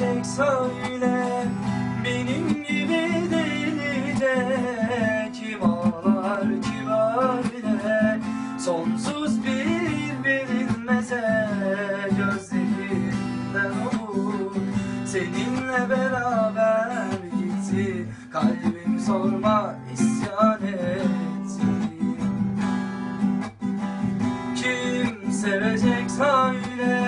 sevecek söyle Benim gibi deli de Kim ağlar ki böyle Sonsuz bir bilinmeze Gözlerinden olur. Seninle beraber gitti Kalbim sorma isyan etti. Kim sevecek söyle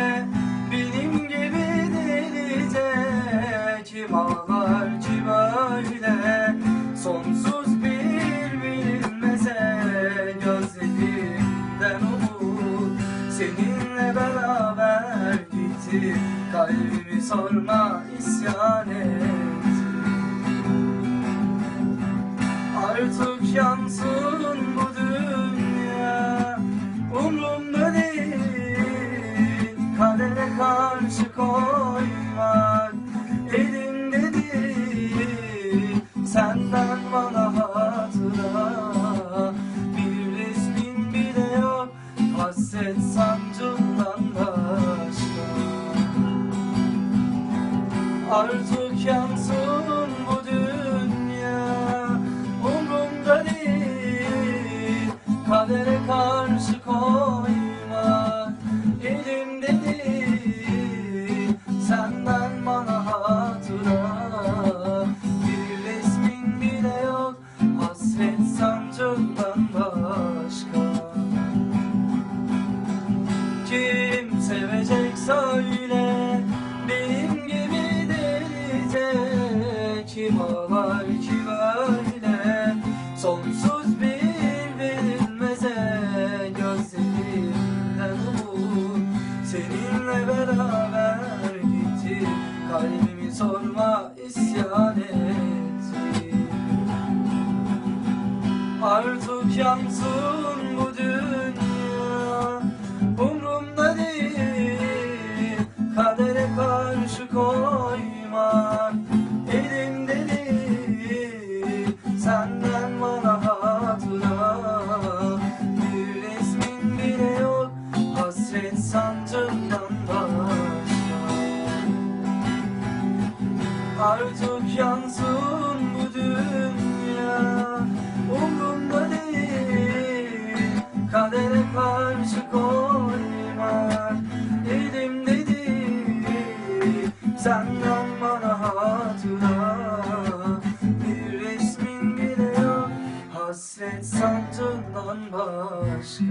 gitti Kalbimi sorma isyan etti Artık yansın bu dünya Umrumda değil. Kadere karşı koymak Elimde değil. Senden bana hatıra Bir resmin bile yok. Hasret sancımdan Artık yansın bu dünya Umrumda değil. Kadere karşı koyma Elimde değil. Senden bana hatıra Bir resmin bile yok. Hasret sancımdan başka. Kim sevecek söyle Kim ağlar ki böyle? Sonsuz bir bilinmeze Gözlerimden umut. Seninle beraber gitti Kalbimi sorma isyan etti Artık yansın bu dünya Umrumda değil. Kadere karşı koyma Artık yansın bu dünya. Umrumda değil Kadere karşı koyma Elimde değil Senden bana hatıra? Bir resmin bile yok Hasret sancından başka